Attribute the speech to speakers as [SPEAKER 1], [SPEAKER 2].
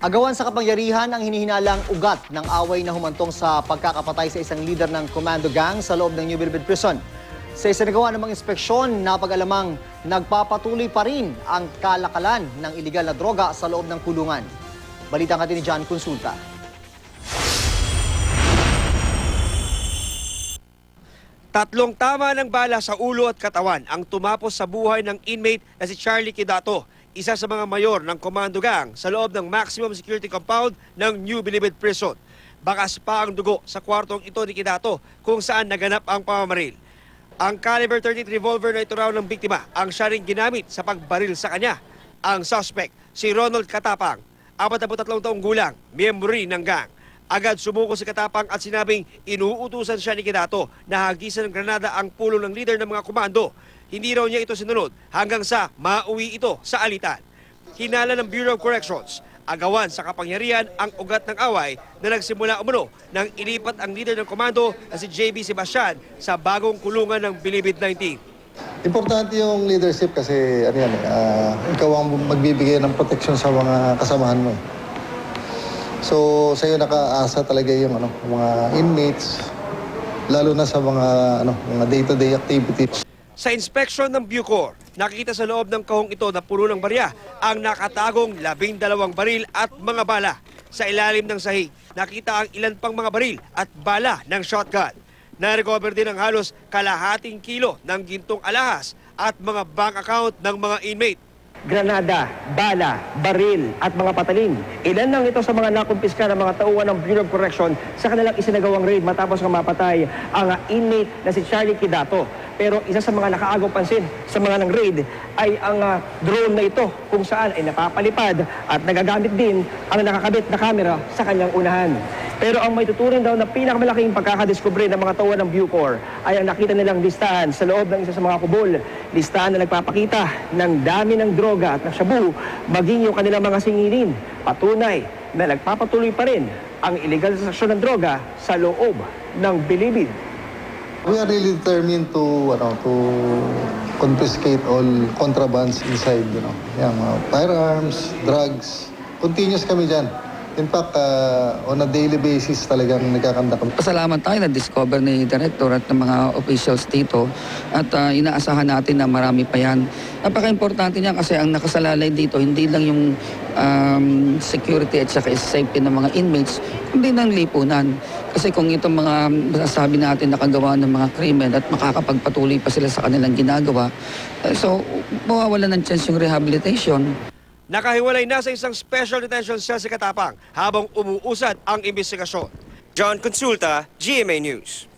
[SPEAKER 1] Agawan sa kapangyarihan ang hinihinalang ugat ng away na humantong sa pagkakapatay sa isang leader ng Commando Gang sa loob ng New Bilbid Prison. Sa isinagawa ng mga inspeksyon, napag-alamang nagpapatuloy pa rin ang kalakalan ng iligal na droga sa loob ng kulungan. Balita ka ni John Consulta.
[SPEAKER 2] Tatlong tama ng bala sa ulo at katawan ang tumapos sa buhay ng inmate na si Charlie Kidato, isa sa mga mayor ng Commando Gang sa loob ng maximum security compound ng New Bilibid Prison. Bakas pa ang dugo sa kwartong ito ni Kidato kung saan naganap ang pamamaril. Ang caliber 38 revolver na ito raw ng biktima ang siya rin ginamit sa pagbaril sa kanya. Ang suspect, si Ronald Katapang, 43 taong gulang, miyembro ng gang. Agad sumuko si Katapang at sinabing inuutusan siya ni Kidato na hagisan ng granada ang pulo ng leader ng mga komando. Hindi raw niya ito sinunod hanggang sa mauwi ito sa alitan. Hinala ng Bureau of Corrections, agawan sa kapangyarihan ang ugat ng away na nagsimula umano nang ilipat ang leader ng komando na si JB Sebastian sa bagong kulungan ng Bilibid 19.
[SPEAKER 3] Importante yung leadership kasi ano yan, eh, ah, ikaw ang magbibigay ng protection sa mga kasamahan mo. So, sa iyo nakaasa talaga yung ano, mga inmates, lalo na sa mga ano, mga day-to-day activities.
[SPEAKER 2] Sa inspeksyon ng Bucor, nakita sa loob ng kahong ito na puno ng barya ang nakatagong labing dalawang baril at mga bala. Sa ilalim ng sahig, nakita ang ilan pang mga baril at bala ng shotgun. Na-recover din ang halos kalahating kilo ng gintong alahas at mga bank account ng mga inmate.
[SPEAKER 4] Granada, bala, baril at mga patalin. Ilan lang ito sa mga nakumpiska ng mga tauhan ng Bureau of Correction sa kanilang isinagawang raid matapos nga mapatay ang inmate na si Charlie Kidato. Pero isa sa mga nakaagaw pansin sa mga ng raid ay ang ah, drone na ito kung saan ay napapalipad at nagagamit din ang nakakabit na kamera sa kanyang unahan. Pero ang may tuturing daw na pinakamalaking pagkakadiskubre ng mga tauhan ng Bucor ay ang nakita nilang listahan sa loob ng isa sa mga kubol. Listahan na nagpapakita ng dami ng droga at ng shabu, maging yung kanilang mga singilin. Patunay na nagpapatuloy pa rin ang illegal transaksyon ng droga sa loob ng bilibid.
[SPEAKER 3] We are really determined to ano to confiscate all contrabands inside, you know. Yung mga firearms, drugs. Continuous kami diyan. In fact, ah, on a daily basis talagang nagkakanda kami.
[SPEAKER 5] Pasalamat tayo na discover ni Director at ng mga officials dito at ah, inaasahan natin na marami pa yan. Napaka-importante niya kasi ang nakasalalay dito hindi lang yung um, security at saka safety ng mga inmates kundi ng lipunan. Kasi kung itong mga masasabi natin nakagawa ng mga krimen at makakapagpatuloy pa sila sa kanilang ginagawa, eh, so mawawala ng chance yung rehabilitation.
[SPEAKER 2] Nakahiwalay na sa isang special detention cell si Katapang habang umuusad ang investigasyon. John Consulta, GMA News.